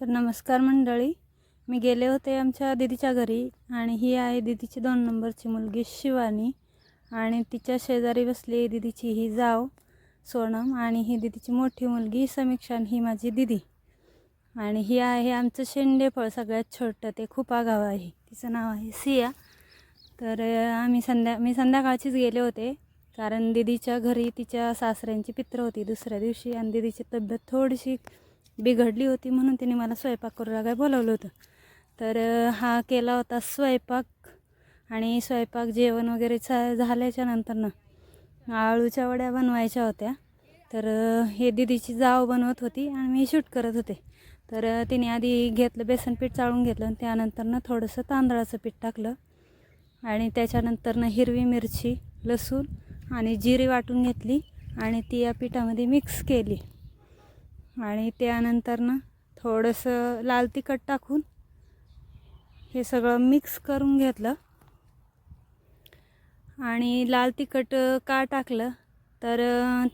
तर नमस्कार मंडळी. मी गेले होते आमच्या दिदीच्या घरी आणि ही आहे दिदीची दोन नंबरची मुलगी शिवानी आणि तिच्या शेजारी बसली आहे दिदीची ही जाव सोनम आणि ही दिदीची मोठी मुलगी समीक्षा ही माझी दिदी. आणि ही आहे आमचं शेंडेफळ सगळ्यात छोटं ते खूप आगाव आहे. तिचं नाव आहे सिया. तर आम्ही संध्या मी संध्याकाळचीच गेले होते कारण दिदीच्या घरी तिच्या सासऱ्यांची पित्र होती दुसऱ्या दिवशी आणि दिदीची तब्येत थोडीशी बिघडली होती म्हणून तिने मला स्वयंपाक करू लागाय बोलावलं होतं. तर हा केला होता स्वयंपाक आणि स्वयंपाक जेवण वगैरे चा झाल्याच्या नंतरनं आळूच्या वड्या बनवायच्या होत्या. तर हे दिदीची जाव बनवत होती आणि मी शूट करत होते. तर तिने आधी घेतलं बेसन पीठ चाळून घेतलं आणि त्यानंतरनं थोडंसं तांदळाचं पीठ टाकलं. आणि त्याच्यानंतरनं हिरवी मिरची लसूण आणि जिरी वाटून घेतली आणि ती या पिठामध्ये मिक्स केली. आणि त्यानंतरनं थोडंसं लाल तिखट टाकून हे सगळं मिक्स करून घेतलं. आणि लाल तिखट का टाकलं तर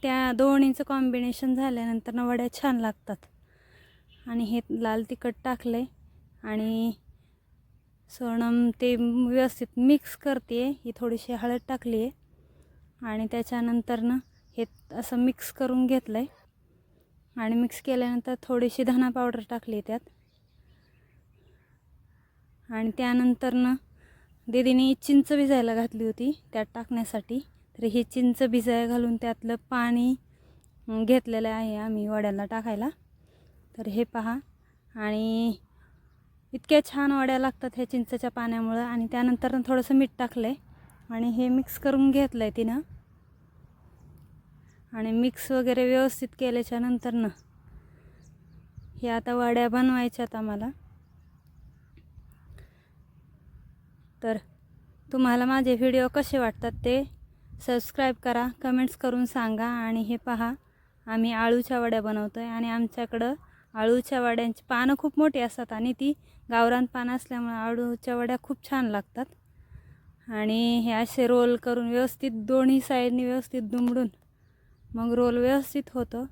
त्या दोन्हीचं कॉम्बिनेशन झाल्यानंतर वड्या छान लागतात. आणि हे लाल तिखट टाकलं आहे आणि सोनम ते व्यवस्थित मिक्स करते ही थोडीशी हळद टाकली आहे आणि त्याच्यानंतरनं हे असं मिक्स करून घेतलं आहे आणि मिक्स केल्यानंतर थोडीशी धना पावडर टाकली त्यात. आणि त्यानंतरनं दीदीने चिंच भिजायला घातली होती त्यात टाकण्यासाठी. तर ही चिंच भिजायला घालून त्यातलं पाणी घेतलेलं आहे आम्ही वड्याला टाकायला. तर हे पहा. आणि इतक्या छान वड्या लागतात ह्या चिंचेच्या पाण्यामुळं. आणि त्यानंतर थोडंसं मीठ टाकलं आहे आणि हे मिक्स करून घेतलं आहे तिनं. आणि मिक्स वगैरे व्यवस्थित केल्याच्या नंतरनं हे आता वड्या बनवायच्यात आम्हाला. तर तुम्हाला माझे व्हिडिओ कसे वाटतात ते सबस्क्राईब करा कमेंट्स करून सांगा आणि हे पहा आम्ही आळूच्या वड्या बनवतो आहे आणि आमच्याकडं आळूच्या वड्यांची पानं खूप मोठी असतात आणि ती गावरान पानं असल्यामुळे आळूच्या वड्या खूप छान लागतात. आणि हे असे रोल करून व्यवस्थित दोन्ही साईडनी व्यवस्थित दुमडून मग रोल व्यवस्थित होतं.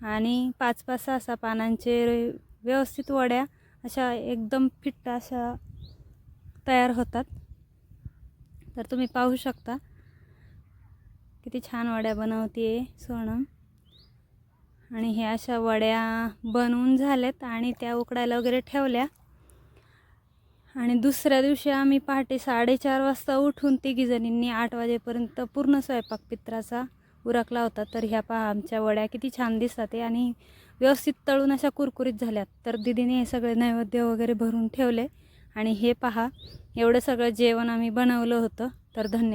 आणि पाच पाच सहा सहा पानांचे व्यवस्थित वड्या अशा एकदम फिट्ट अशा तयार होतात. तर तुम्ही पाहू शकता. किती छान वड्या बनवते सोनम आणि हे अशा वड्या बनवून झाल्यात आणि त्या उकडायला वगैरे ठेवल्या. आणि दुसऱ्या दिवशी आम्ही पहाटे साडेचार वाजता उठून तिघीजणींनी आठ वाजेपर्यंत पूर्ण स्वयंपाक पित्राचा उरकला होता तर ह्या पहा आमच्या वड्या किती छान दिसतात आहे आणि व्यवस्थित तळून अशा कुरकुरीत झाल्यात. तर दिदीने हे सगळे नैवेद्य वगैरे भरून ठेवले. आणि हे पहा एवढं सगळं जेवण आम्ही बनवलं होतं. तर धन्यवाद.